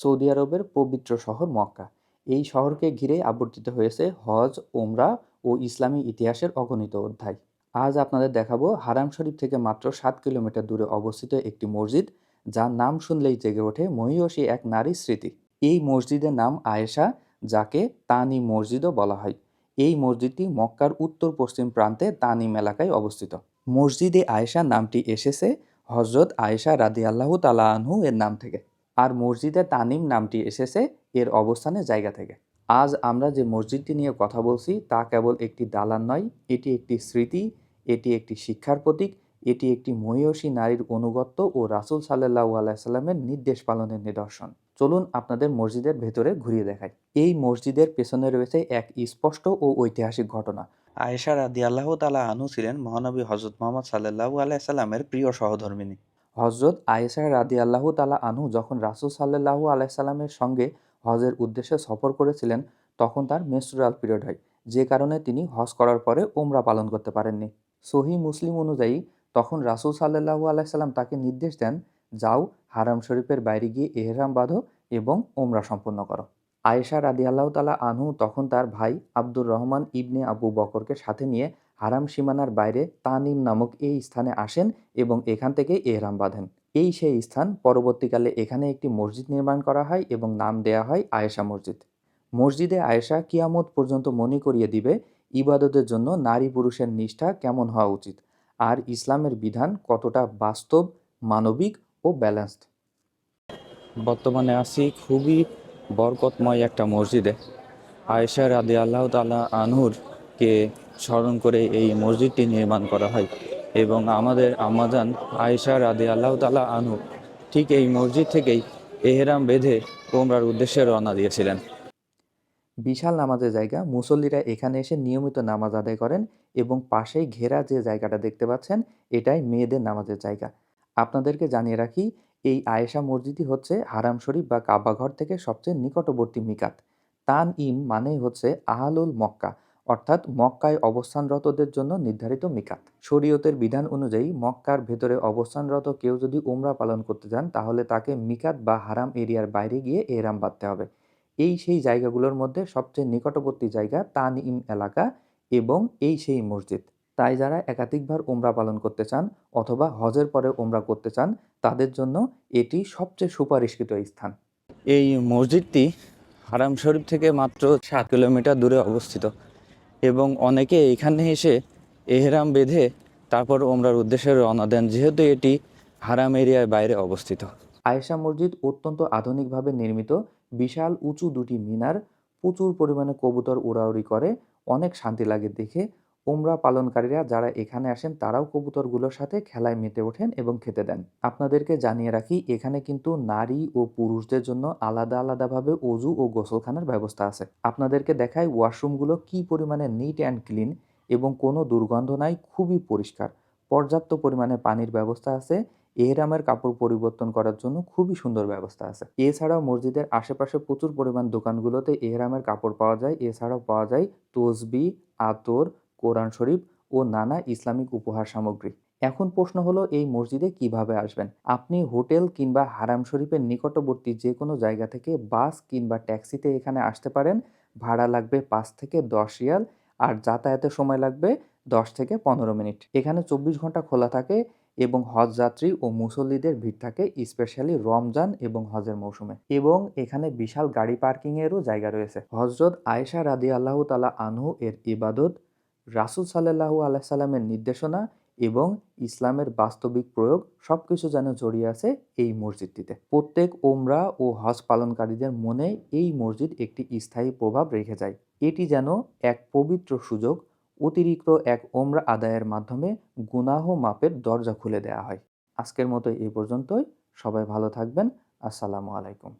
Saudi আরবের পবিত্র শহর মক্কা। এই শহরকে ঘিরে আবর্তিত হয়েছে হজ ওমরা ও ইসলামী ইতিহাসের অগণিত অধ্যায়। আজ আপনাদের দেখাবো হারাম শরীফ থেকে মাত্র সাত কিলোমিটার দূরে অবস্থিত একটি মসজিদ, যার নাম শুনলেই জেগে ওঠে মহিষী এক নারী স্মৃতি। এই মসজিদের নাম আয়েশা, যাকে তানি মসজিদও বলা হয়। এই মসজিদটি মক্কার উত্তর পশ্চিম প্রান্তে তানিম এলাকায় অবস্থিত। মসজিদে আয়েশা নামটি এসেছে হজরত আয়েশা রাদি আল্লাহ তালা আনহু এর নাম থেকে। আর মসজিদে তানিম নামটি এসেছে এর অবস্থানের জায়গা থেকে। আজ আমরা যে মসজিদটি নিয়ে কথা বলছি তা কেবল একটি দালান নয়, এটি একটি স্মৃতি, এটি একটি শিক্ষার প্রতীক, এটি একটি মহিষী নারীর অনুগত্য ও রাসুল সাল্লাহু আলাইসাল্লামের নির্দেশ পালনের নিদর্শন। চলুন আপনাদের মসজিদের ভেতরে ঘুরিয়ে দেখাই। এই মসজিদের পেছনে রয়েছে এক স্পষ্ট ও ঐতিহাসিক ঘটনা। আয়েশা রাদি আল্লাহ তালা আনু ছিলেন মহানবী হজরত মোহাম্মদ সাল্লাহু আলাইসাল্লামের প্রিয় সহধর্মিনী। হজরত আয়েশা রাদি আল্লাহ তালা আনহু যখন রাসুল সাল্লাহু আলাইসাল্লামের সঙ্গে হজের উদ্দেশ্যে সফর করেছিলেন, তখন তার মেস্টুরাল পিরিয়ড হয়, যে কারণে তিনি হজ করার পরে ওমরা পালন করতে পারেননি। সহি মুসলিম অনুযায়ী, তখন রাসুল সাল্লাহু আলাইসাল্লাম তাকে নির্দেশ দেন, যাও হারাম শরীফের বাইরে গিয়ে এহরাম বাঁধো এবং ওমরা সম্পন্ন করো। আয়েশা রাদি আল্লাহ তালা আনহু তখন তার ভাই আব্দুর রহমান ইবনে আবু বকরকে সাথে নিয়ে হারাম সীমানার বাইরে তানিম নামক এই স্থানে আসেন এবং এখান থেকে এহরাম বাঁধেন। এই সেই স্থান পরবর্তীকালে এখানে একটি মসজিদ নির্মাণ করা হয় এবং নাম দেয়া হয় আয়েশা মসজিদ। মসজিদে আয়েশা কিয়ামত পর্যন্ত মনে করিয়ে দিবে, ইবাদতের জন্য নারী পুরুষের নিষ্ঠা কেমন হওয়া উচিত? আর ইসলামের বিধান কতটা বাস্তব, মানবিক ও ব্যালেন্সড? বর্তমানে আছি খুবই বরকতময় একটা মসজিদে। আয়েশা রাদি আল্লাহ তালা আনহুরকে স্মরণ করে এই মসজিদটি নির্মাণ করা হয় এবং আমাদের আমাজান আয়েশা রাদি আল্লাহ তালা আনু ঠিক এই মসজিদ থেকেই এহেরাম বেঁধে কোমরার উদ্দেশ্যে রওনা দিয়েছিলেন। বিশাল নামাজের জায়গা। মুসল্লিরা এখানে এসে নিয়মিত নামাজ আদায় করেন এবং পাশেই ঘেরা যে জায়গাটা দেখতে পাচ্ছেন, এটাই মেয়েদের নামাজের জায়গা। আপনাদেরকে জানিয়ে রাখি, এই আয়েশা মসজিদই হচ্ছে হারাম শরীফ বা কাবাঘর থেকে সবচেয়ে নিকটবর্তী মিকাত। তান ইম মানেই হচ্ছে আহালুল মক্কা। অর্থাৎ মক্কায় অবস্থানরতদের জন্য নির্ধারিত মিকাত। শরীয়তের বিধান অনুযায়ী মক্কার ভেতরে অবস্থানরত কেউ যদি উমরা পালন করতে যান, তাহলে তাকে মিকাত বা হারাম এরিয়ার বাইরে গিয়ে এরাম বাঁধতে হবে। এই সেই জায়গাগুলোর মধ্যে সবচেয়ে নিকটবর্তী জায়গা তান ইম এলাকা এবং এই সেই মসজিদ। তাই যারা একাধিকবার ওমরা পালন করতে চান অথবা হজের পরে ওমরা করতে চান, তাদের জন্য এটি সবচেয়ে সুপারিশকৃত স্থান। এই মসজিদটি হারাম শরীফ থেকে মাত্র সাত কিলোমিটার দূরে অবস্থিত। এবং অনেকে এখানে এসে এহরাম বেঁধে তারপর ওমরার উদ্দেশ্যে রওনা দেন, যেহেতু এটি হারাম এরিয়ার বাইরে অবস্থিত। আয়েশা মসজিদ অত্যন্ত আধুনিকভাবে নির্মিত, বিশাল উঁচু দুটি মিনার, প্রচুর পরিমাণে কবুতর উড়াউড়ি করে, অনেক শান্তি লাগে দেখে ওমরা পালনকারীরা যারা এখানে আসেন, তারাও কবুতরগুলোর সাথে খেলায় মেতে ওঠেন এবং খেতে দেন। আপনাদেরকে জানিয়ে রাখি, এখানে কিন্তু নারী ও পুরুষদের জন্য আলাদা আলাদাভাবে অজু ও গোসলখানার ব্যবস্থা আছে। আপনাদেরকে দেখায় ওয়াশরুমগুলো কি পরিমাণে নিট অ্যান্ড ক্লিন এবং কোনো দুর্গন্ধ নাই, খুবই পরিষ্কার। পর্যাপ্ত পরিমাণে পানির ব্যবস্থা আছে। এহরামের কাপড় পরিবর্তন করার জন্য খুবই সুন্দর ব্যবস্থা আছে। এছাড়াও মসজিদের আশেপাশে প্রচুর পরিমাণ দোকানগুলোতে এহরামের কাপড় পাওয়া যায়। এছাড়াও পাওয়া যায় তসবি, আতর কোরআন শরীফ ও নানা ইসলামিক উপহার সামগ্রী। এখন প্রশ্ন হলো, এই মসজিদে কীভাবে আসবেন? আপনি হোটেল কিংবা হারাম শরীফের নিকটবর্তী যে কোনো জায়গা থেকে বাস কিংবা ট্যাক্সিতে এখানে আসতে পারেন। ভাড়া লাগবে পাঁচ থেকে দশ রিয়াল আর যাতায়াতের সময় লাগবে দশ থেকে পনেরো মিনিট। এখানে চব্বিশ ঘণ্টা খোলা থাকে এবং হজ যাত্রী ও মুসল্লিদের ভিড় থাকে, স্পেশালি রমজান এবং হজের মৌসুমে। এবং এখানে বিশাল গাড়ি পার্কিংয়েরও জায়গা রয়েছে। হজরত আয়েশা রাদি আল্লাহ তালা আনহু এর ইবাদত রাসুল সাল্লাহু আল্লাহ সাল্লামের নির্দেশনা এবং ইসলামের বাস্তবিক প্রয়োগ সব কিছু যেন জড়িয়ে আছে এই মসজিদটিতে। প্রত্যেক ওমরা ও হজ পালনকারীদের মনে এই মসজিদ একটি স্থায়ী প্রভাব রেখে যায়। এটি যেন এক পবিত্র সুযোগ, অতিরিক্ত এক ওমরা আদায়ের মাধ্যমে গুনাহ মাপের দরজা খুলে দেওয়া হয়। আজকের মতো এই পর্যন্তই। সবাই ভালো থাকবেন। আসসালামু আলাইকুম।